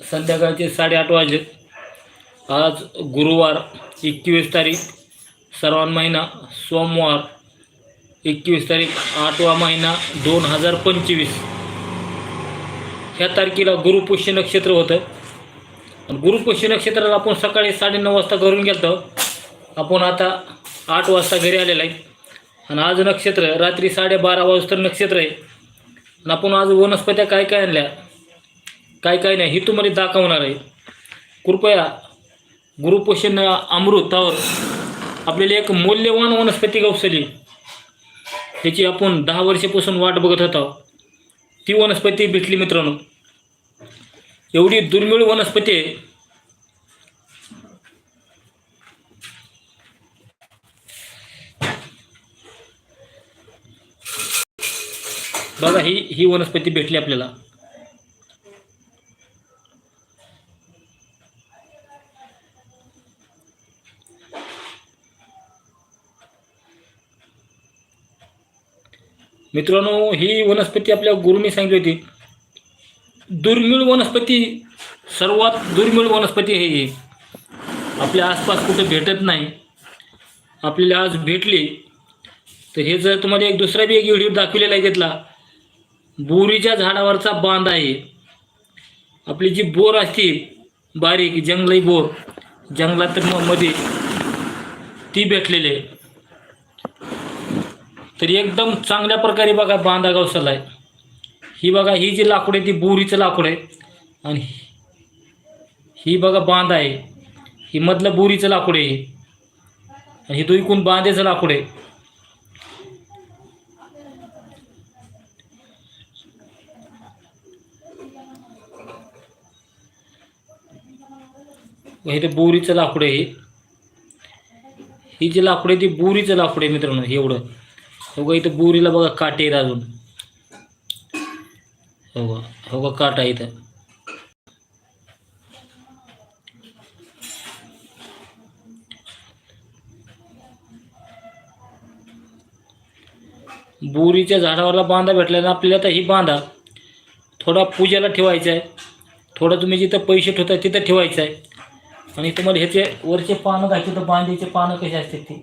संध्याकाळचे साडेआठ वाजले. आज गुरुवार एकवीस तारीख श्रावण महिना सोमवार एकवीस तारीख आठवा महिना दोन हजार पंचवीस. ह्या तारखेला गुरुपुष्य नक्षत्र होतं. गुरुपुष्य नक्षत्राला आपण सकाळी साडेनऊ वाजता घरून गेलो आपण आता आठ वाजता घरी आलेलो आहे. आणि आज नक्षत्र रात्री साडेबारा वाजता नक्षत्र आहे. आणि आपण आज वनस्पत्या काय काय आणल्या? काय काय नाही. हे तुम्हाला दाखवणार आहे. कृपया गुरुपोषण अमृतावर आपल्याला एक मौल्यवान वनस्पती गवसली त्याची आपण दहा वर्षापासून वाट बघत होतो. ती वनस्पती भेटली मित्रांनो. एवढी दुर्मिळ वनस्पती आहे. बघा ही ही वनस्पती भेटली आपल्याला. मित्रांनो ही वनस्पती आपल्या गुरुने सांगितली होती. दुर्मिळ वनस्पती सर्वात दुर्मिळ वनस्पती आहे ही. आपल्या आसपास कुठे भेटत नाही. आपल्याला आज भेटली तर हे जर तुम्हाला एक दुसरा बी एक व्हिडिओ दाखवलेला आहे त्यातला बोरीच्या झाडावरचा बांध आहे. आपली जी बोर असते बारीक जंगली बोर जंगलात मध्ये ती भेटलेली आहे. तर एकदम चांगल्या प्रकारे बघा बांधा गवसला आहे ही बघा ही जी लाकूड आहे ती बोरीचं लाकूड आहे. आणि ही बघा बांध आहे. ही मधलं बोरीचं लाकूड आहे. आणि ही दुईकून बांधेचं लाकूड आहे. हे ते बोरीचं लाकूड आहे. ही जी लाकूड आहे ती बोरीचं लाकूड आहे मित्रांनो एवढं. हो का इथं बोरीला बघा काटे आहेत अजून. हो का हो का काटा आहे इथं. बोरीच्या झाडावरला बांधा भेटला ना आपल्याला तर ही बांधा. थोडा पूजेला ठेवायचा आहे. थोडं तुम्ही जिथं पैसे ठेवता तिथं ठेवायचं आहे. आणि तुम्हाला ह्याचे वरचे पानं घातले तर बांधीचे पानं कसे असतात ती.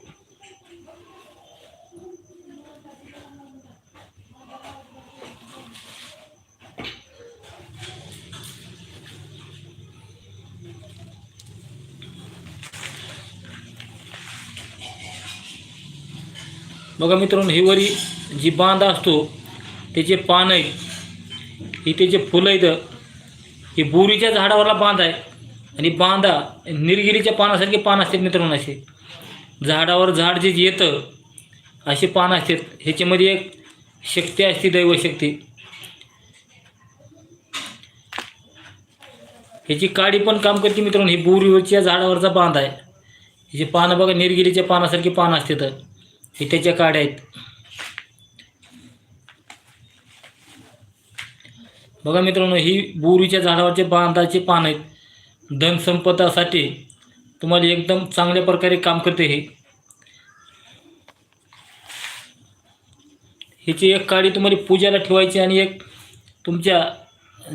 बघा मित्रांनो ही वरी जी बांधा असतो त्याचे पान आहेत ही त्याचे फुलं आहेत ही बोरीच्या झाडावरला बांध आहे. आणि बांधा निरगिरीच्या पानासारखे पान असतात मित्रांनो असे. झाडावर झाड जे येतं असे पान असतात. ह्याच्यामध्ये एक शक्ती असते दैवशक्ती. ह्याची काडी पण काम करते मित्रांनो. ही बोरीवरच्या झाडावरचा बांध आहे. ह्याची पानं बघा निरगिरीच्या पानासारखी पानं असतात. हे त्याच्या काड्या आहेत. बघा मित्रांनो ही बोरीच्या झाडावरचे बांधाचे पान आहेत. धनसंपदासाठी तुम्हाला एकदम चांगल्या प्रकारे काम करते हे. ह्याची एक काडी तुम्हाला पूजाला ठेवायची आणि एक तुमच्या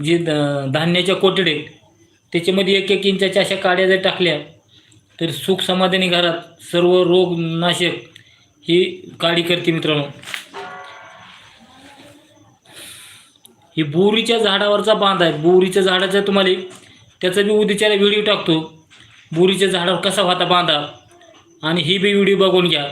जे धान्याच्या कोठडे त्याच्यामध्ये एक एक इंचाच्या अशा काड्या जर टाकल्या तर सुख समाधानी घरात सर्व रोग नाशक ही काडी करते मित्रांनो. ही बोरीच्या झाडावरचा बांध आहे. बोरीच्या झाडाचा तुम्हाला त्याचा बी उद्याच्याला व्हिडिओ टाकतो. बोरीच्या झाडावर कसा होता बांधा. आणि ही बी व्हिडिओ बघून घ्या.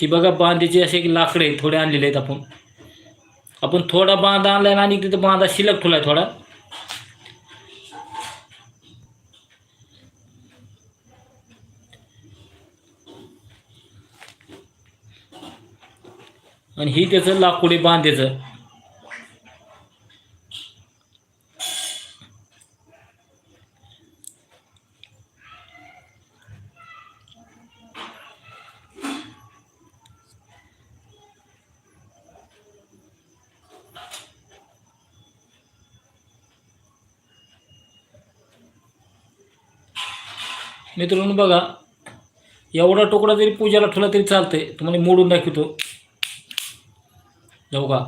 ही बघा बांधीचे असे लाकडे थोडे आणलेले आहेत आपण. आपण थोडा बांध आणला आणि तिथं बांधा शिल्लक ठेवलाय थोडा. आणि ही त्याचं लाकुडी बांधायचं मित्रांनो बघा एवढा तुकडा जरी पूजाला ठेवला तरी चालतंय. तुम्हाला मोडून दाखवतो. जाऊ का?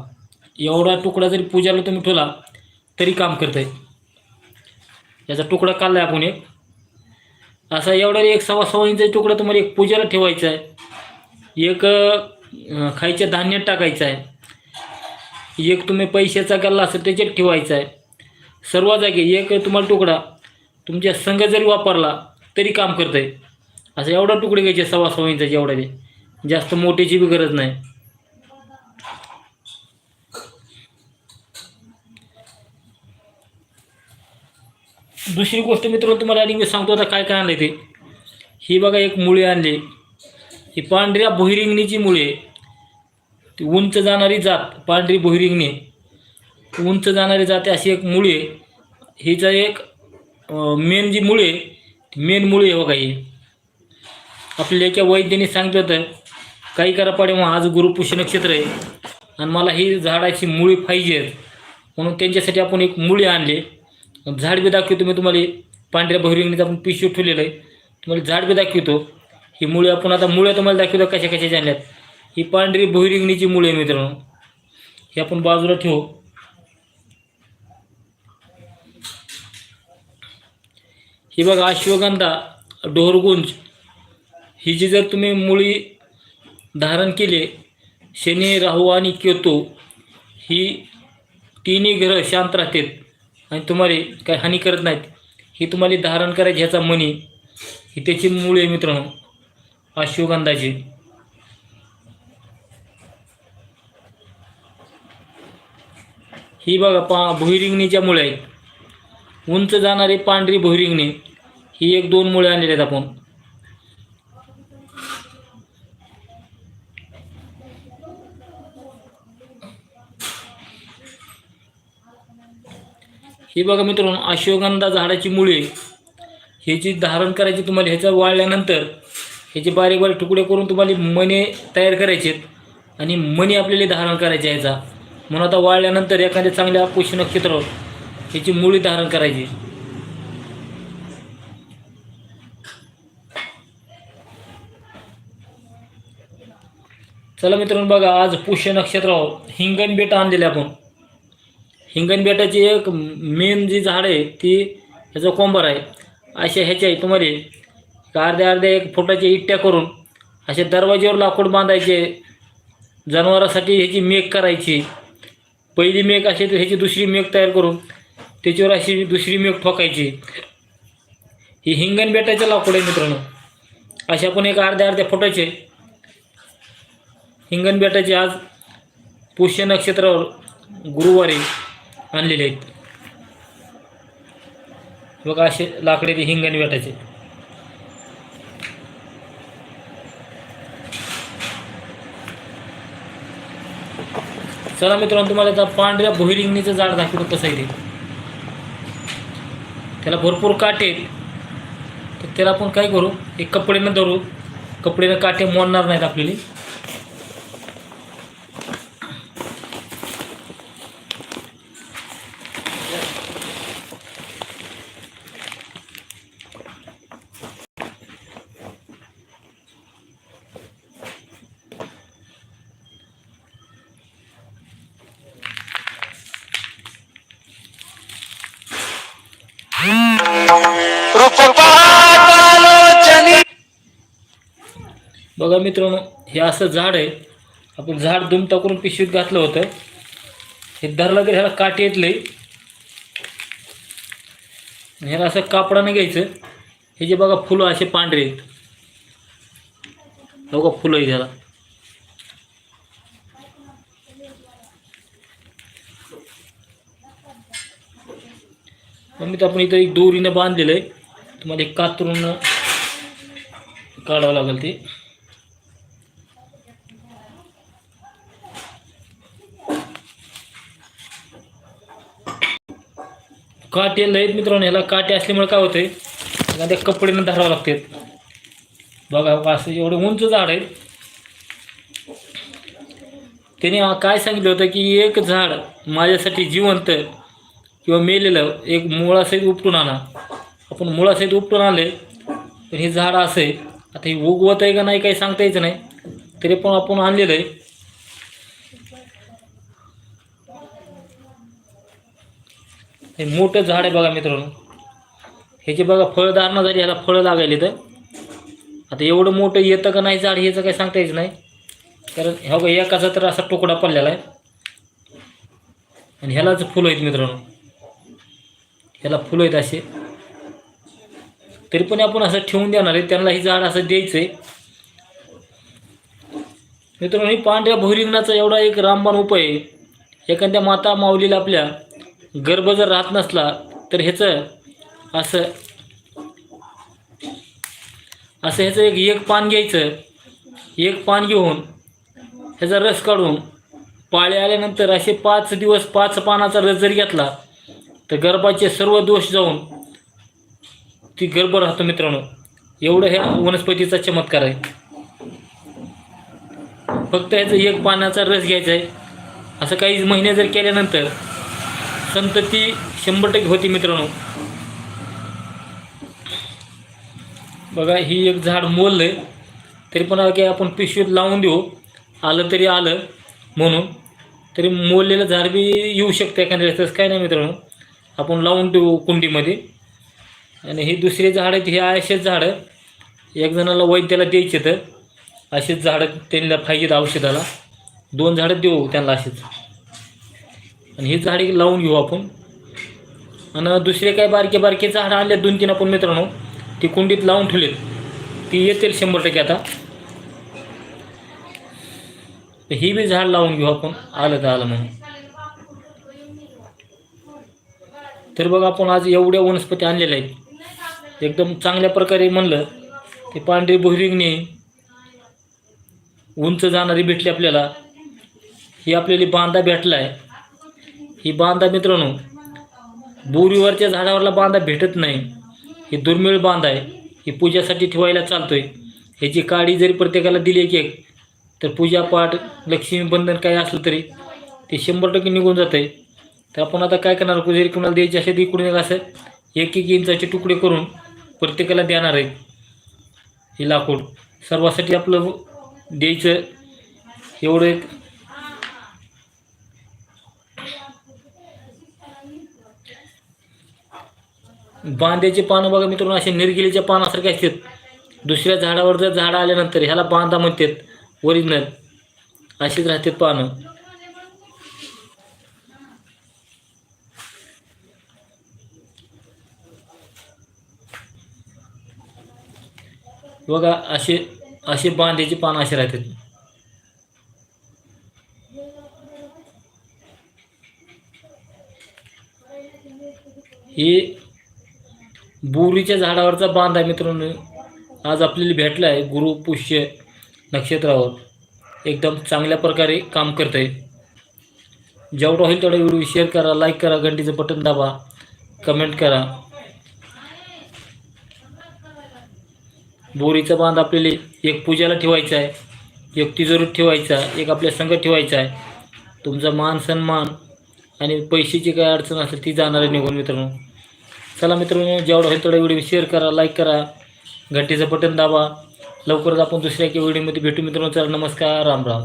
एवढा तुकडा जरी पूजाला तुम्ही ठेवला तरी काम करतंय. याचा तुकडा काढला आपण एक. असा एवढा एक सव्वा सव्वा इंचा तुकडा तुम्हाला एक पूजाला ठेवायचा आहे. एक खायच्या धान्यात टाकायचं आहे. एक तुम्ही पैशाचा गल्ला असेल त्याच्यात ठेवायचा आहे. सर्व जागी एक तुम्हाला तुकडा. तुमच्या संघ जरी वापरला तरी काम करत आहे असं एवढा तुकडे घ्यायचे सव्वा सव्वा इंचाचे एवढा जास्त मोठ्याची बी गरज नाही. दुसरी गोष्ट मित्रांनो तुम्हाला आणि मी सांगतो आता काय काय आणलं ते. ही बघा एक मुळे आणली. ही पांढऱ्या भुईरिंगणीची मुळे ती उंच जाणारी जात पांढरी भुईरिंगणी उंच जाणारी जात अशी एक मुळे हिचा एक मेन जी मुळे मेन मुळे आहे बघा ही. आपल्या एका वैद्याने सांगितलं होतं काही करा पाडे मग आज गुरुपुष्य नक्षत्र आहे. आणि मला ही झाडाची मुळी पाहिजे म्हणून त्यांच्यासाठी आपण एक मुळी आणली. झाड बी दाखवतो मी तुम्हाला. पांढऱ्या बहिरिंगणीचं आपण पिशवी ठेवलेलं आहे. तुम्हाला झाड बी दाखवतो. ही मुळे आपण आता मुळे तुम्हाला दाखवतो कशा कशा जाणल्यात ही पांढरी बहिरिंगणीची मुळे मित्रांनो. हे आपण बाजूला ठेवू. ही बघा अश्वगंधा डोरगुंज. ही जी जर तुम्ही मुळी धारण केले शनी राहू आणि केतू ही तिन्ही ग्रह शांत राहतात आणि तुम्हाला काही हानी करत नाहीत. ही तुम्हाला धारण करायची ह्याचा मणी. ही त्याची मुळे मित्रांनो. अश्वगंधाची. ही बघा पा भुईरिंगणीच्या मुळे आहेत. उंच जाणारी पांढरी भुईरिंगणी ही एक दोन मुळे आणलेली आहेत आपण. हे बघा मित्रांनो अश्वगंधा झाडाची मुळे ह्याची धारण करायची तुम्हाला ह्याचा वाळल्यानंतर ह्याचे बारीक बारीक तुकडे करून तुम्हाला मणे तयार करायचे आणि मणी आपल्याला धारण करायचे ह्याचा म्हणून आता वाळल्यानंतर एखाद्या चांगल्या पुष्य नक्षत्रावर ह्याची मुळी धारण करायची. चला मित्रांनो बघा आज पुष्य नक्षत्रावर हिंगण बेट आणलेले आपण. हिंगण बेटाची एक मेन जी झाड आहे ती ह्याचं कोंबर आहे. अशा ह्याच्या आहे तुम्हाला अर्ध्या अर्ध्या एक फुटाच्या इट्ट्या करून अशा दरवाजेवर लाकूड बांधायचे. जनावरासाठी ह्याची मेघ करायची. पहिली मेघ असे तर ह्याची दुसरी मेघ तयार करून त्याच्यावर अशी दुसरी मेघ ठोकायची. ही हिंगण बेटाचं लाकूड आहे मित्रांनो. अशा पण एक अर्ध्या अर्ध्या फुटाचे हिंगण बेटाचे आज पुष्य नक्षत्रावर गुरुवारी आणलेले आहेत. बघा असे लाकडे ते हिंगण बेटाचे चला मित्रांनो तुम्हाला आता पांढऱ्या भोईरिंगणीचं झाड दाखवतो कसं आहे ते. त्याला भरपूर काटे तर त्याला आपण काय करू? एक कपड्यानं धरू. कपड्यानं काटे मोडणार नाहीत आपल्याला. बघा मित्रांनो हे असं झाड आहे. आपण झाड दुम करून पिशवीत घातलं होतं. हे धरलं तर ह्याला काटे येत ह्याला असं कापडाने घ्यायचं. हे जे बघा फुलं असे पांढरे आहेत. बघा फुलं आहे ह्याला. मग तर आपण इथं एक दोरीनं बांधलेलं आहे. तुम्हाला एक कातरून काढावं लागेल ते. काटे लयत मित्रांनो ह्याला काटे असल्यामुळे काय होतंय? त्याला त्या कपड्यानं धरावं लागते बघा असं एवढं उंच झाड आहे. त्याने काय सांगितलं होतं की एक झाड माझ्यासाठी जिवंत किंवा मेलेलं एक मुळासहित उपटून आणा. आपण मुळासहित उपटून आले पण हे झाड असं आहे आता हे उगवत आहे का नाही काही सांगता यायचं नाही. तरी पण आपण आणलेलं आहे. हे मोठं झाड आहे बघा मित्रांनो. ह्याची बघा फळधारणा झाली ह्याला फळं लागायली तर आता एवढं मोठं येतं का नाही झाड ह्याचं काही सांगता यायचं नाही. कारण ह्या बघा एकाचा तर असा तुकडा पडलेला आहे. आणि ह्यालाच फुलं आहेत मित्रांनो. ह्याला फुलं आहेत असे. तरी पण आपण असं ठेवून देणार आहे. त्यांना ही झाड असं द्यायचं आहे मित्रांनो ही पांढऱ्या भुरिंगणाचा एवढा एक रामबाण उपाय आहे. एखाद्या माता माऊलीला आपल्या गर्भ जर राहत नसला तर ह्याचं असं असं ह्याचं एक एक पान घ्यायचं. एक पान घेऊन ह्याचा रस काढून पाळे आल्यानंतर असे पाच दिवस पाच पानाचा रस जर घेतला तर गर्भाचे सर्व दोष जाऊन ती गर्भ राहतो मित्रांनो. एवढं ह्या वनस्पतीचा चमत्कार आहे. फक्त ह्याचं एक पानाचा रस घ्यायचा आहे. असं काही महिने जर केल्यानंतर संतती शंभर टक्के होती मित्रांनो. बघा ही एक झाड मोललं आहे तरी पण काय आपण पिशवीत लावून देऊ. आलं तरी आलं म्हणून. तरी मोललेलं झाड बी येऊ शकतं एखाद्या वेळेस. तसं काय नाही मित्रांनो. आपण लावून देऊ कुंडीमध्ये. आणि ही दुसरी झाडं आहेत हे असेच झाडं. एक जणाला वैद्याला द्यायचे तर असेच झाडं त्यांना पाहिजेत औषधाला. दोन झाडं देऊ त्यांना असेच आणि ही झाडे लावून घेऊ आपण. आणि दुसरे काय बारके बारके झाडं आणले दोन तीन आपण मित्रांनो ती कुंडीत लावून ठेवलेत. ती येतील शंभर टक्के आता. तर ही बी झाड लावून घेऊ आपण. आलं तर आलं म्हणून. तर बघा आपण आज एवढ्या वनस्पती आणलेल्या आहेत. एकदम चांगल्या प्रकारे म्हणलं ते पांढरी भुरिंगणी उंच जाणारी भेटली आपल्याला. ही आपल्याला बांधा भेटला आहे ही बांधा मित्रांनो बोरीवरच्या झाडावरला बांधा भेटत नाही. ही दुर्मिळ बांध आहे. ही पूजासाठी ठेवायला चालतो आहे ह्याची काडी जरी प्रत्येकाला दिली एक एक तर पूजापाठ लक्ष्मीबंधन काय असलं तरी ते शंभर टक्के निघून जातं आहे तर आपण आता काय करणार? जरी कुणाला द्यायची असेल तर इकडून एक असं एक एक इंचाचे तुकडे करून प्रत्येकाला देणार आहे. हे लाकूड. सर्वासाठी आपलं द्यायचं. एवढं एक. बांध्याचे पानं बघा मित्रांनो असे निरगिलीच्या पानासारखे असतात. दुसऱ्या झाडावर जर झाडं आल्यानंतर ह्याला बांधा म्हणतात. ओरिजिनल अशीच राहतात पानं. बघा असे असे बांध्याचे पानं असे राहतात. हे बोरीच्या झाडावरचा बांधा मित्रांनो. आज आपल्याला भेटला आहे गुरु पुष्य नक्षत्रावर. एकदम चांगल्या प्रकारे काम करत आहे जेवढं होईल तेवढा व्हिडिओ शेअर करा लाईक करा घंटीचं बटन दाबा कमेंट करा. बोरीचा बांध आपल्याला एक पूजाला ठेवायचा आहे एक तिजोरीत ठेवायचा एक आपल्या संघ ठेवायचा आहे. तुमचा मान सन्मान आणि पैशाची काय अडचण असेल ती जाणार आहे निघून मित्रांनो. चला मित्रांनो जेवढं होईल तेवढा व्हिडिओ शेअर करा लाईक करा घंटेचं बटन दाबा. लवकरच आपण दुसऱ्या एका व्हिडिओमध्ये भेटू मित्रांनो. चला नमस्कार राम राम.